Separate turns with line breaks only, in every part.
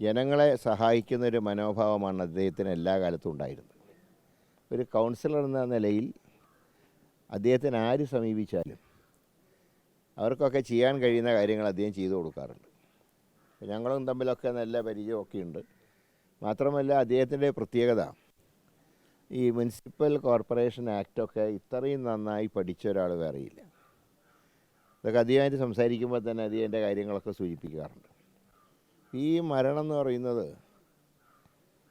ജനങ്ങളെ സഹായിക്കുന്ന ഒരു മനോഭാവമാണ് അദ്ദേഹത്തിന് എല്ലാ കാലത്തും ഉണ്ടായിരുന്നത്. ഒരു കൗൺസിലർ എന്ന നിലയിൽ അദ്ദേഹത്തിന് ആര് സമീപിച്ചാലും അവർക്കൊക്കെ ചെയ്യാൻ കഴിയുന്ന കാര്യങ്ങൾ അദ്ദേഹം ചെയ്തു കൊടുക്കാറുണ്ട്. ഞങ്ങളും തമ്മിലൊക്കെ നല്ല പരിചയമൊക്കെ ഉണ്ട്. മാത്രമല്ല അദ്ദേഹത്തിന്റെ പ്രത്യേകത ഈ മുനിസിപ്പൽ കോർപ്പറേഷൻ ആക്റ്റൊക്കെ ഇത്രയും നന്നായി പഠിച്ച ഒരാൾ വേറെയില്ല. ഇതൊക്കെ അധികമായിട്ട് സംസാരിക്കുമ്പോൾ തന്നെ അധികം എന്റെ കാര്യങ്ങളൊക്കെ സൂചിപ്പിക്കാറുണ്ട്. ഈ മരണം എന്ന് പറയുന്നത്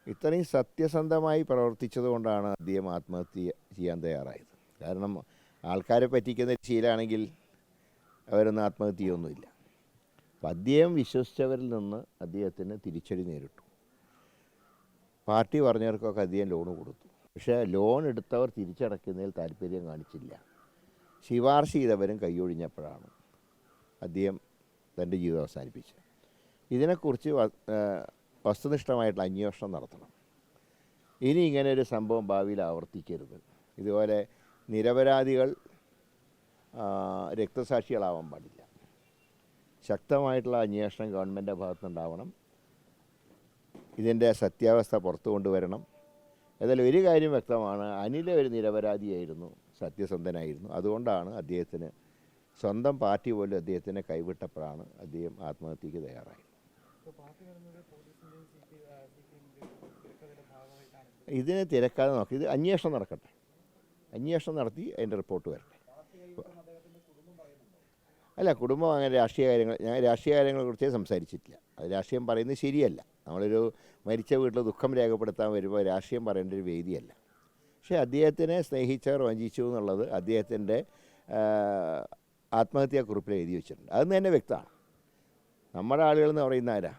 ഇത്രയും സത്യസന്ധമായി പ്രവർത്തിച്ചത് കൊണ്ടാണ് അദ്ദേഹം ആത്മഹത്യ ചെയ്യാൻ തയ്യാറായത്. കാരണം ആൾക്കാരെ പറ്റിക്കുന്ന ശീലാണെങ്കിൽ അവരൊന്നും ആത്മഹത്യ ചെയ്യൊന്നുമില്ല അപ്പം അദ്ദേഹം വിശ്വസിച്ചവരിൽ നിന്ന് അദ്ദേഹത്തിന് തിരിച്ചടി നേരിട്ടു. പാർട്ടി പറഞ്ഞവർക്കൊക്കെ അദ്ദേഹം ലോൺ കൊടുത്തു. പക്ഷേ ലോൺ എടുത്തവർ തിരിച്ചടയ്ക്കുന്നതിൽ താല്പര്യം കാണിച്ചില്ല. ശിപാർശ ചെയ്തവരും കൈയൊഴിഞ്ഞപ്പോഴാണ് അദ്ദേഹം തന്റെ ജീവിതം അവസാനിപ്പിച്ചത്. ഇതിനെക്കുറിച്ച് വസ്തുനിഷ്ഠമായിട്ടുള്ള അന്വേഷണം നടത്തണം. ഇനി ഇങ്ങനെ ഒരു സംഭവം ഭാവിയിൽ ആവർത്തിക്കരുത്. ഇതുപോലെ നിരപരാധികൾ രക്തസാക്ഷികളാവാൻ പാടില്ല. ശക്തമായിട്ടുള്ള അന്വേഷണം ഗവൺമെന്റ് ഭാഗത്തുനിന്നുണ്ടാവണം. ഇതിന്റെ സത്യാവസ്ഥ പുറത്തു കൊണ്ടുവരണം. ഏതായാലും ഒരു കാര്യം വ്യക്തമാണ്. അനിൽ ഒരു നിരപരാധിയായിരുന്നു സത്യസന്ധനായിരുന്നു. അതുകൊണ്ടാണ് അദ്ദേഹത്തിന് സ്വന്തം പാർട്ടി പോലും അദ്ദേഹത്തിനെ കൈവിട്ടപ്പോഴാണ് അദ്ദേഹം ആത്മഹത്യക്ക് തയ്യാറായത്. ഇതിനെ തിരക്കാതെ നോക്കി. ഇത് അന്വേഷണം നടക്കട്ടെ. അന്വേഷണം നടത്തി അതിന്റെ റിപ്പോർട്ട് വരട്ടെ. അല്ല കുടുംബം അങ്ങനെ രാഷ്ട്രീയ കാര്യങ്ങൾ ഞാൻ രാഷ്ട്രീയ കാര്യങ്ങളെക്കുറിച്ച് സംസാരിച്ചിട്ടില്ല. അത് രാഷ്ട്രീയം പറയുന്നത് ശരിയല്ല. നമ്മളൊരു മരിച്ച വീട്ടിൽ ദുഃഖം രേഖപ്പെടുത്താൻ വരുമ്പോൾ രാഷ്ട്രീയം പറയേണ്ട ഒരു വേദിയല്ല. പക്ഷേ അദ്ദേഹത്തിനെ സ്നേഹിച്ചവർ വഞ്ചിച്ചു എന്നുള്ളത് അദ്ദേഹത്തിന്റെ ആത്മഹത്യാക്കുറിപ്പിൽ എഴുതി വെച്ചിട്ടുണ്ട്. അത് തന്നെ വ്യക്തമാണ്. നമ്മുടെ ആളുകൾ എന്ന് പറയുന്ന ആരാ?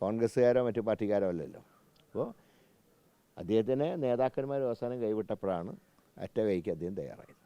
കോൺഗ്രസ്സുകാരോ മറ്റു പാർട്ടിക്കാരോ അല്ലല്ലോ. അപ്പോൾ അദ്ദേഹത്തിന് നേതാക്കന്മാർ അവസാനം കൈവിട്ടപ്പോഴാണ് അറ്റ കൈക്ക് അദ്ദേഹം തയ്യാറായത്.